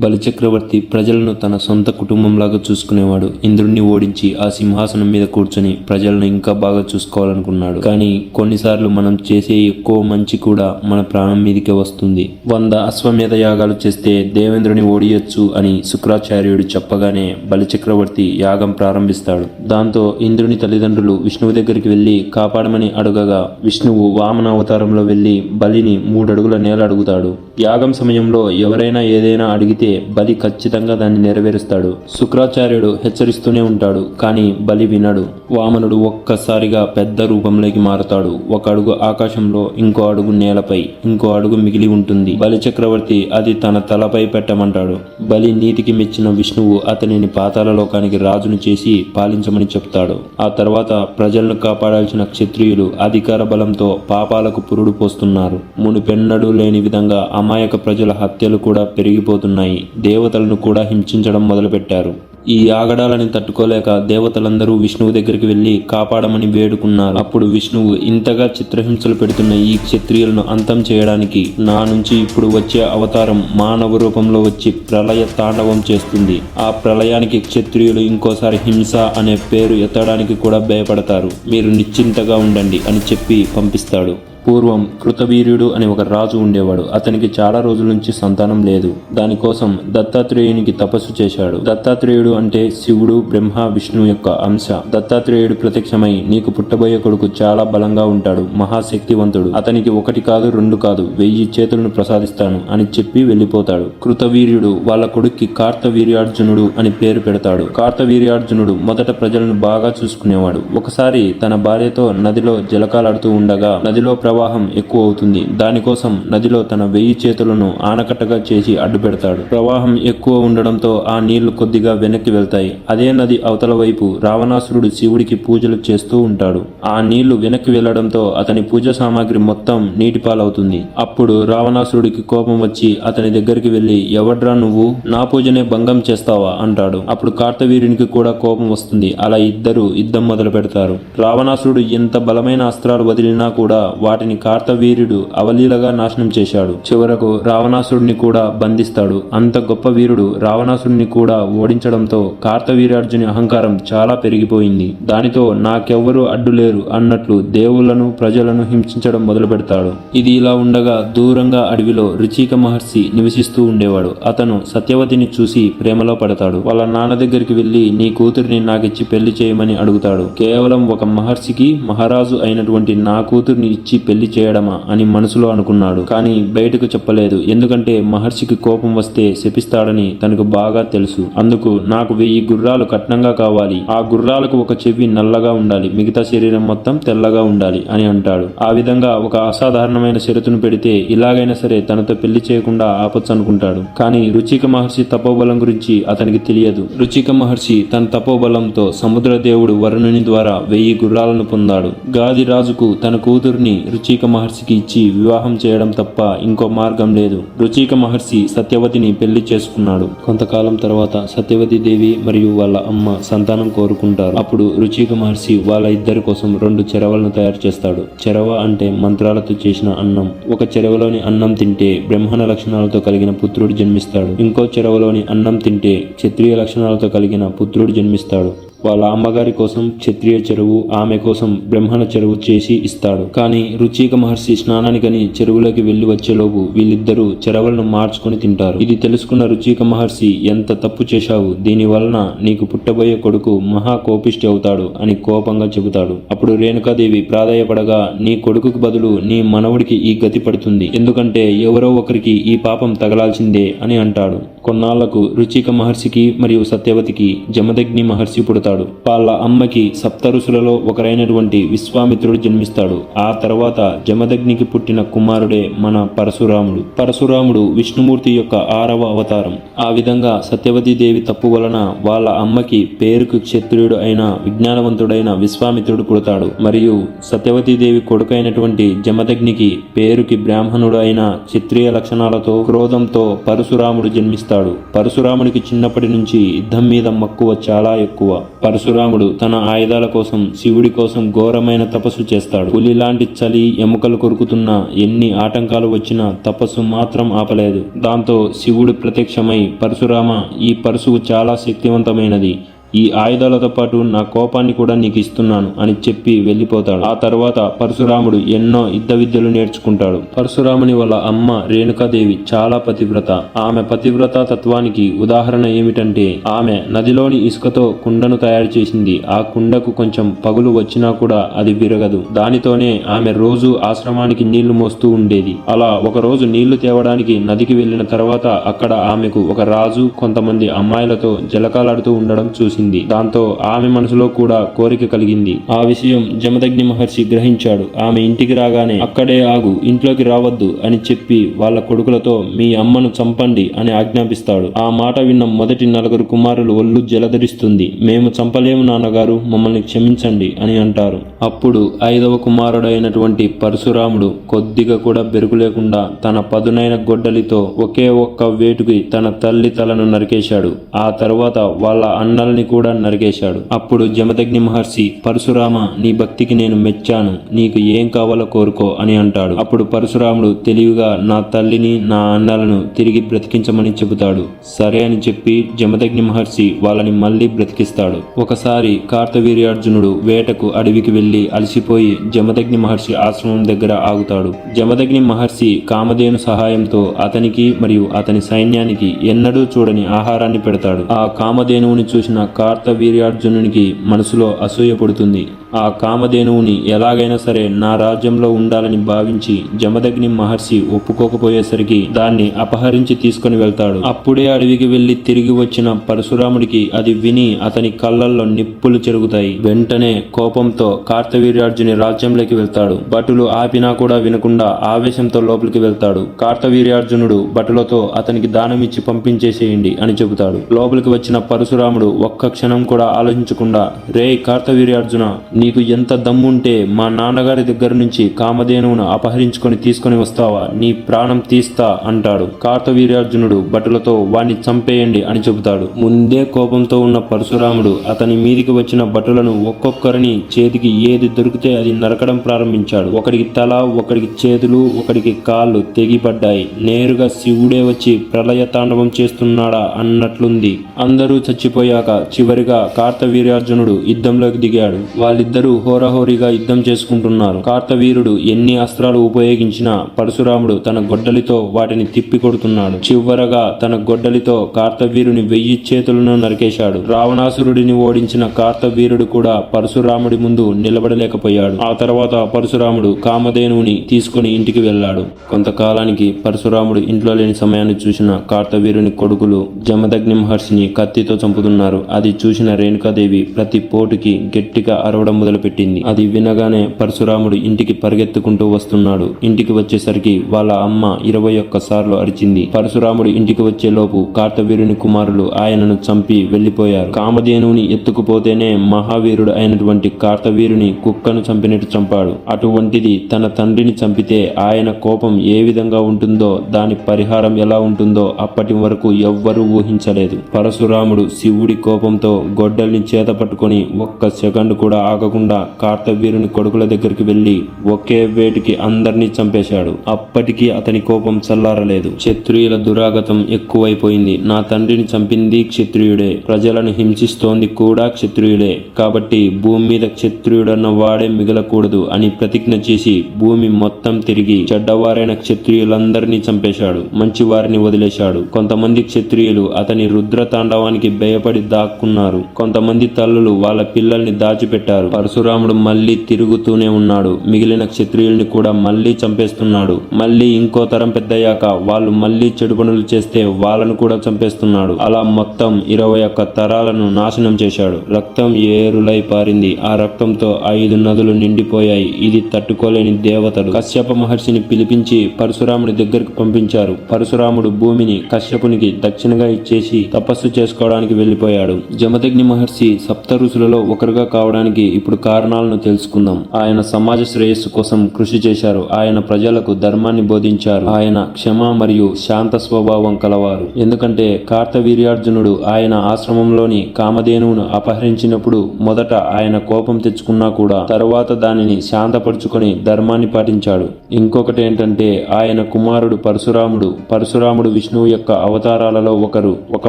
బలిచక్రవర్తి ప్రజలను తన సొంత కుటుంబంలాగా చూసుకునేవాడు. ఇంద్రుణ్ణి ఓడించి ఆ సింహాసనం మీద కూర్చొని ప్రజలను ఇంకా బాగా చూసుకోవాలనుకున్నాడు. కానీ కొన్నిసార్లు మనం చేసే ఎక్కువ మంచి కూడా మన ప్రాణం మీదకే వస్తుంది. వంద అశ్వమేధ యాగాలు చేస్తే దేవేంద్రుని ఓడియొచ్చు అని శుక్రాచార్యుడు చెప్పగానే బలిచక్రవర్తి యాగం ప్రారంభిస్తాడు. దాంతో ఇంద్రుని తల్లిదండ్రులు విష్ణువు దగ్గరికి వెళ్ళి కాపాడమని అడగగా విష్ణువు వామన అవతారంలో వెళ్ళి బలిని మూడడుగుల నేల అడుగుతాడు. యాగం సమయంలో ఎవరైనా ఏదైనా అడిగితే బలి ఖచ్చితంగా దాన్ని నెరవేరుస్తాడు. శుక్రాచార్యుడు హెచ్చరిస్తూనే ఉంటాడు కానీ బలి వినడు. వామనుడు ఒక్కసారిగా పెద్ద రూపంలోకి మారుతాడు. ఒక అడుగు ఆకాశంలో ఇంకో అడుగు నేలపై ఇంకో అడుగు మిగిలి ఉంటుంది. బలి చక్రవర్తి అది తన తలపై పెట్టమంటాడు. బలి నీతికి మెచ్చిన విష్ణువు అతనిని పాతాల లోకానికి రాజును చేసి పాలించమని చెప్తాడు. ఆ తర్వాత ప్రజలను కాపాడాల్సిన క్షత్రియులు అధికార బలంతో పాపాలకు పురుడు పోస్తున్నారు. మునిపెన్నడూ లేని విధంగా అమాయక ప్రజల హత్యలు కూడా పెరిగిపోతున్నాయి. దేవతలను కూడా హింసించడం మొదలుపెట్టారు. ఈ ఆగడాలని తట్టుకోలేక దేవతలందరూ విష్ణువు దగ్గరికి వెళ్ళి కాపాడమని వేడుకున్నారు. అప్పుడు విష్ణువు ఇంతగా చిత్రహింసలు పెడుతున్న ఈ క్షత్రియులను అంతం చేయడానికి నా నుంచి ఇప్పుడు వచ్చే అవతారం మానవ రూపంలో వచ్చి ప్రళయ తాండవం చేస్తుంది. ఆ ప్రళయానికి క్షత్రియులు ఇంకోసారి హింస అనే పేరు ఎత్తడానికి కూడా భయపడతారు. మీరు నిశ్చింతగా ఉండండి అని చెప్పి పంపిస్తాడు. పూర్వం కృతవీర్యుడు అని ఒక రాజు ఉండేవాడు. అతనికి చాలా రోజుల నుంచి సంతానం లేదు. దానికోసం దత్తాత్రేయునికి తపస్సు చేశాడు. దత్తాత్రేయుడు అంటే శివుడు బ్రహ్మ విష్ణు యొక్క అంశ. దత్తాత్రేయుడు ప్రత్యక్షమై నీకు పుట్టబోయే కొడుకు చాలా బలంగా ఉంటాడు మహాశక్తివంతుడు. అతనికి ఒకటి కాదు రెండు కాదు వెయ్యి చేతులను ప్రసాదిస్తాను అని చెప్పి వెళ్ళిపోతాడు. కృతవీర్యుడు వాళ్ళ కొడుక్కి కార్తవీర్యార్జునుడు అని పేరు పెడతాడు. కార్తవీర్యార్జునుడు మొదట ప్రజలను బాగా చూసుకునేవాడు. ఒకసారి తన భార్యతో నదిలో జలకాలాడుతూ ఉండగా నదిలో ప్రవాహం ఎక్కువ అవుతుంది. దానికోసం నదిలో తన వెయ్యి చేతులను ఆనకట్టగా చేసి అడ్డు పెడతాడు ప్రవాహం ఎక్కువ ఉండడంతో ఆ నీళ్ళు కొద్దిగా వెనక్కి వెళ్తాయి. అదే నది అవతల వైపు రావణాసురుడు శివుడికి పూజలు చేస్తూ ఉంటాడు. ఆ నీళ్ళు వెనక్కి వెళ్ళడంతో అతని పూజ సామాగ్రి మొత్తం నీటి పాలవుతుంది అప్పుడు రావణాసురుడికి కోపం వచ్చి అతని దగ్గరికి వెళ్ళి ఎవడ్రా నువ్వు? నా పూజనే భంగం చేస్తావా? అంటాడు. అప్పుడు కార్తవీరునికి కూడా కోపం వస్తుంది. అలా ఇద్దరు యుద్ధం మొదలు పెడతారు రావణాసురుడు ఎంత బలమైన అస్త్రాలు వదిలినా కూడా వాటి వాటిని కార్తవీర్యుడు అవలీలగా నాశనం చేశాడు. చివరకు రావణాసుడిని కూడా బంధిస్తాడు. అంత గొప్ప వీరుడు రావణాసుడిని కూడా ఓడించడంతో కార్తవీర్యార్జుని అహంకారం చాలా పెరిగిపోయింది. దానితో నాకెవ్వరూ అడ్డులేరు అన్నట్లు దేవుళ్ళను ప్రజలను హింసించడం మొదలు పెడతాడు ఇది ఇలా ఉండగా దూరంగా అడవిలో రుచిక మహర్షి నివసిస్తూ ఉండేవాడు. అతను సత్యవతిని చూసి ప్రేమలో పడతాడు. వాళ్ళ నాన్న దగ్గరికి వెళ్ళి నీ కూతురిని నాకిచ్చి పెళ్ళి చేయమని అడుగుతాడు. కేవలం ఒక మహర్షికి మహారాజు అయినటువంటి నా కూతుర్ని ఇచ్చి పెళ్ళి చేయడమా అని మనసులో అనుకున్నాడు. కానీ బయటకు చెప్పలేదు. ఎందుకంటే మహర్షికి కోపం వస్తే శపిస్తాడని తనకు బాగా తెలుసు. అందుకు నాకు వెయ్యి గుర్రాలు కట్నంగా కావాలి. ఆ గుర్రాలకు ఒక చెవి నల్లగా ఉండాలి. మిగతా శరీరం మొత్తం తెల్లగా ఉండాలి అని అంటాడు. ఆ విధంగా ఒక అసాధారణమైన షరతును పెడితే ఇలాగైనా సరే తనతో పెళ్ళి చేయకుండా ఆపచ్చు అనుకుంటాడు. కానీ రుచిక మహర్షి తపోబలం గురించి అతనికి తెలియదు. రుచిక మహర్షి తన తపోబలంతో సముద్ర దేవుడు వరుణుని ద్వారా వెయ్యి గుర్రాలను పొందాడు. గాది రాజుకు తన కూతుర్ని రుచిక మహర్షికి ఇచ్చి వివాహం చేయడం తప్ప ఇంకో మార్గం లేదు. రుచిక మహర్షి సత్యవతిని పెళ్ళి చేసుకున్నాడు. కొంతకాలం తర్వాత సత్యవతి దేవి మరియు వాళ్ళ అమ్మ సంతానం కోరుకుంటారు. అప్పుడు రుచిక మహర్షి వాళ్ళ ఇద్దరి కోసం రెండు చెరవలను తయారు చేస్తాడు. చెరవ అంటే మంత్రాలతో చేసిన అన్నం. ఒక చెరవలోని అన్నం తింటే బ్రహ్మణ లక్షణాలతో కలిగిన పుత్రుడు జన్మిస్తాడు. ఇంకో చెరవలోని అన్నం తింటే క్షత్రియ లక్షణాలతో కలిగిన పుత్రుడు జన్మిస్తాడు. వాళ్ళ అమ్మగారి కోసం క్షత్రియ చెరువు ఆమె కోసం బ్రహ్మణ చెరువు చేసి ఇస్తాడు. కానీ రుచిక మహర్షి స్నానానికని చెరువులోకి వెళ్ళి వచ్చేలోపు వీళ్ళిద్దరూ చెరవలను మార్చుకొని తింటారు. ఇది తెలుసుకున్న రుచిక మహర్షి ఎంత తప్పు చేశావు? దీని వలన నీకు పుట్టబోయే కొడుకు మహా కోపిష్టి అవుతాడు అని కోపంగా చెబుతాడు. అప్పుడు రేణుకాదేవి ప్రాధాయపడగా నీ కొడుకుకు బదులు నీ మనవుడికి ఈ గతి పడుతుంది. ఎందుకంటే ఎవరో ఒకరికి ఈ పాపం తగలాల్సిందే అని అంటాడు. కొన్నాళ్ళకు రుచిక మహర్షికి మరియు సత్యవతికి జమదగ్ని మహర్షి పుడతాడు. వాళ్ళ అమ్మకి సప్త ఋషులలో ఒకరైనటువంటి విశ్వామిత్రుడు జన్మిస్తాడు. ఆ తర్వాత జమదగ్నికి పుట్టిన కుమారుడే మన పరశురాముడు. పరశురాముడు విష్ణుమూర్తి యొక్క ఆరవ అవతారం. ఆ విధంగా సత్యవతి దేవి తప్పు వలన వాళ్ళ అమ్మకి పేరుకు క్షత్రియుడు అయిన విజ్ఞానవంతుడైన విశ్వామిత్రుడు పుడతాడు. మరియు సత్యవతి దేవి కొడుకైనటువంటి జమదగ్నికి పేరుకి బ్రాహ్మణుడు అయిన క్షత్రియ లక్షణాలతో క్రోధంతో పరశురాముడు జన్మిస్తాడు. చేస్తాడు. పరశురాముడికి చిన్నప్పటి నుంచి యుద్ధం మీద మక్కువ చాలా ఎక్కువ. పరశురాముడు తన ఆయుధాల కోసం శివుడి కోసం ఘోరమైన తపస్సు చేస్తాడు. పులి లాంటి చలి ఎముకలు కొరుకుతున్న ఎన్ని ఆటంకాలు వచ్చినా తపస్సు మాత్రం ఆపలేదు. దాంతో శివుడు ప్రత్యక్షమై పరశురామ ఈ పరశువు చాలా శక్తివంతమైనది. ఈ ఆయుధాలతో పాటు నా కోపాన్ని కూడా నీకు ఇస్తున్నాను అని చెప్పి వెళ్ళిపోతాడు. ఆ తర్వాత పరశురాముడు ఎన్నో యుద్ధ విద్యలు నేర్చుకుంటాడు. పరశురాముని వాళ్ళ అమ్మ రేణుకాదేవి చాలా పతివ్రత. ఆమె పతివ్రత తత్వానికి ఉదాహరణ ఏమిటంటే ఆమె నదిలోని ఇసుకతో కుండను తయారు చేసింది. ఆ కుండకు కొంచెం పగులు వచ్చినా కూడా అది విరగదు. దానితోనే ఆమె రోజు ఆశ్రమానికి నీళ్ళు మోస్తూ ఉండేది. అలా ఒక రోజు నీళ్ళు తేవడానికి నదికి వెళ్ళిన తర్వాత అక్కడ ఆమెకు ఒక రాజు కొంతమంది అమ్మాయిలతో జలకాలాడుతూ ఉండడం చూసింది. దాంతో ఆమె మనసులో కూడా కోరిక కలిగింది. ఆ విషయం జమదగ్ని మహర్షి గ్రహించాడు. ఆమె ఇంటికి రాగానే అక్కడే ఆగు ఇంట్లోకి రావద్దు అని చెప్పి వాళ్ళ కొడుకులతో మీ అమ్మను చంపండి అని ఆజ్ఞాపిస్తాడు. ఆ మాట విన్న మొదటి నలుగురు కుమారులు ఒళ్ళు జలధరిస్తుంది. మేము చంపలేము నాన్నగారు మమ్మల్ని క్షమించండి అని అంటారు. అప్పుడు ఐదవ కుమారుడైనటువంటి పరశురాముడు కొద్దిగా కూడా బెరుకు లేకుండా తన పదునైన గొడ్డలితో ఒకే ఒక్క వేటుకి తన తల్లి తలను నరికేశాడు. ఆ తర్వాత వాళ్ళ అన్నల్ని కూడా నరికేశాడు. అప్పుడు జమదగ్ని మహర్షి పరశురామ నీ భక్తికి నేను మెచ్చాను. నీకు ఏం కావాలో కోరుకో అని అంటాడు. అప్పుడు పరశురాముడు తెలివిగా నా తల్లిని నా అన్నలను తిరిగి బ్రతికించమని చెబుతాడు. సరే అని చెప్పి జమదగ్ని మహర్షి వాళ్ళని మళ్ళీ బ్రతికిస్తాడు. ఒకసారి కార్తవీర్యార్జునుడు వేటకు అడవికి వెళ్ళి అలసిపోయి జమదగ్ని మహర్షి ఆశ్రమం దగ్గర ఆగుతాడు. జమదగ్ని మహర్షి కామధేను సహాయంతో అతనికి మరియు అతని సైన్యానికి ఎన్నడూ చూడని ఆహారాన్ని పెడతాడు. ఆ కామధేనువుని చూసిన కార్తవీర్యార్జునునికి మనసులో అసూయ పుడుతుంది. ఆ కామధేనువుని ఎలాగైనా సరే నా రాజ్యంలో ఉండాలని భావించి జమదగ్ని మహర్షి ఒప్పుకోకపోయేసరికి దాన్ని అపహరించి తీసుకొని వెళ్తాడు. అప్పుడే అడవికి వెళ్ళి తిరిగి వచ్చిన పరశురాముడికి అది విని అతని కళ్ళల్లో నిప్పులు చెరుగుతాయి. వెంటనే కోపంతో కార్తవీర్యార్జుని రాజ్యంలోకి వెళ్తాడు. భటులు ఆపినా కూడా వినకుండా ఆవేశంతో లోపలికి వెళ్తాడు. కార్తవీర్యార్జునుడు భటులతో అతనికి దానం ఇచ్చి పంపించేసేయండి అని చెబుతాడు. లోపలికి వచ్చిన పరశురాముడు ఒక్క క్షణం కూడా ఆలోచించకుండా రే కార్తవీర్యార్జున నీకు ఎంత దమ్ముంటే మా నాన్నగారి దగ్గర నుంచి కామధేనువును అపహరించుకొని తీసుకొని వస్తావా? నీ ప్రాణం తీస్తా అంటాడు. కార్తవీర్యార్జునుడు భటులతో వాణ్ణి చంపేయండి అని చెబుతాడు. ముందే కోపంతో ఉన్న పరశురాముడు అతని మీదికి వచ్చిన భటులను ఒక్కొక్కరిని చేతికి ఏది దొరికితే అది నరకడం ప్రారంభించాడు. ఒకడికి తల ఒకడికి చేతులు ఒకడికి కాళ్ళు తెగిపడ్డాయి. నేరుగా శివుడే వచ్చి ప్రళయ తాండవం చేస్తున్నాడా అన్నట్లుంది. అందరూ చచ్చిపోయాక చివరిగా కార్తవీర్యార్జునుడు యుద్ధంలోకి దిగాడు. వాళ్ళిద్దరూ హోరాహోరీగా యుద్ధం చేసుకుంటున్నారు. కార్తవీరుడు ఎన్ని అస్త్రాలు ఉపయోగించినా పరశురాముడు తన గొడ్డలితో వాటిని తిప్పి కొడుతున్నాడు చివరగా తన గొడ్డలితో కార్తవీరుని వెయ్యి చేతులను నరికేశాడు. రావణాసురుడిని ఓడించిన కార్తవీరుడు కూడా పరశురాముడి ముందు నిలబడలేకపోయాడు. ఆ తర్వాత పరశురాముడు కామధేనువుని తీసుకుని ఇంటికి వెళ్ళాడు. కొంతకాలానికి పరశురాముడు ఇంట్లో లేని సమయాన్ని చూసిన కార్తవీరుని కొడుకులు జమదగ్ని మహర్షిని కత్తితో చంపుతున్నారు. అది చూసిన రేణుకాదేవి ప్రతి పోటుకి గట్టిగా అరవడం మొదలుపెట్టింది. అది వినగానే పరశురాముడు ఇంటికి పరిగెత్తుకుంటూ వస్తున్నాడు. ఇంటికి వచ్చేసరికి వాళ్ళ అమ్మ ఇరవై ఒక్క సార్లు అరిచింది. పరశురాముడు ఇంటికి వచ్చేలోపు కార్తవీరుని కుమారులు ఆయనను చంపి వెళ్ళిపోయారు కామధేనువుని ఎత్తుకుపోతేనే మహావీరుడు అయినటువంటి కార్తవీరుని కుక్కను చంపినట్టు చంపాడు. అటువంటిది తన తండ్రిని చంపితే ఆయన కోపం ఏ విధంగా ఉంటుందో దాని పరిహారం ఎలా ఉంటుందో అప్పటి వరకు ఎవ్వరూ ఊహించలేదు. పరశురాముడు శివుడి కోపం కోపంతో గొడ్డల్ని చేత పట్టుకొని ఒక్క సెకండ్ కూడా ఆగకుండా కార్తవీరుని కొడుకుల దగ్గరికి వెళ్ళి ఒకే వేటికి అందరినీ చంపేశాడు. అప్పటికీ అతని కోపం చల్లారలేదు. క్షత్రియుల దురాగతం ఎక్కువైపోయింది. నా తండ్రిని చంపింది క్షత్రియుడే. ప్రజలను హింసిస్తోంది కూడా క్షత్రియుడే. కాబట్టి భూమి మీద క్షత్రియుడన్న వాడే మిగలకూడదు అని ప్రతిజ్ఞ చేసి భూమి మొత్తం తిరిగి చెడ్డవారైన క్షత్రియులందరినీ చంపేశాడు. మంచి వారిని వదిలేశాడు. కొంతమంది క్షత్రియులు అతని రుద్ర తాండవానికి భయపడి దాక్కున్నారు కొంతమంది తల్లులు వాళ్ళ పిల్లల్ని దాచిపెట్టారు. పరశురాముడు మళ్ళీ తిరుగుతూనే ఉన్నాడు. మిగిలిన క్షత్రియుల్ని కూడా మళ్ళీ చంపేస్తున్నాడు. మళ్ళీ ఇంకో తరం పెద్దయ్యాక వాళ్ళు మళ్ళీ చెడు పనులు చేస్తే వాళ్ళను కూడా చంపేస్తున్నాడు. అలా మొత్తం ఇరవై ఒక్క తరాలను నాశనం చేశాడు. రక్తం ఏరులై పారింది. ఆ రక్తంతో ఐదు నదులు నిండిపోయాయి. ఇది తట్టుకోలేని దేవతడు కశ్యప మహర్షిని పిలిపించి పరశురాముడి దగ్గరకు పంపించారు. పరశురాముడు భూమిని కశ్యపునికి దక్షిణగా ఇచ్చేసి తపస్సు చేసుకోవడానికి వెళ్ళిపోయాడు జమదగ్ని మహర్షి సప్త ఋషులలో ఒకరుగా కావడానికి ఇప్పుడు కారణాలను తెలుసుకుందాం. ఆయన సమాజ శ్రేయస్సు కోసం కృషి చేశారు. ఆయన ప్రజలకు ధర్మాన్ని బోధించారు. ఆయన క్షమ మరియు శాంత స్వభావం కలవారు. ఎందుకంటే కార్తవీర్యార్జునుడు ఆయన ఆశ్రమంలోని కామధేనువును అపహరించినప్పుడు మొదట ఆయన కోపం తెచ్చుకున్నా కూడా తరువాత దానిని శాంతపరుచుకొని ధర్మాన్ని పాటించాడు. ఇంకొకటి ఏంటంటే ఆయన కుమారుడు పరశురాముడు. పరశురాముడు విష్ణువు యొక్క అవతారాలలో ఒకరు. ఒక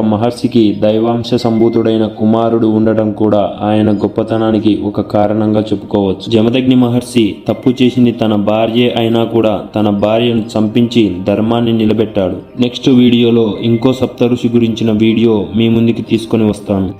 మహర్షికి దైవాంశ సంభూతుడైన కుమారుడు ఉండటం కూడా ఆయన గొప్పతనానికి ఒక కారణంగా చెప్పుకోవచ్చు. జమదగ్ని మహర్షి తప్పు చేసింది తన భార్య అయినా కూడా తన భార్యను చంపించి ధర్మాన్ని నిలబెట్టాడు. నెక్స్ట్ వీడియోలో ఇంకో సప్త ఋషి గురించిన వీడియో మీ ముందుకి తీసుకొని వస్తాను.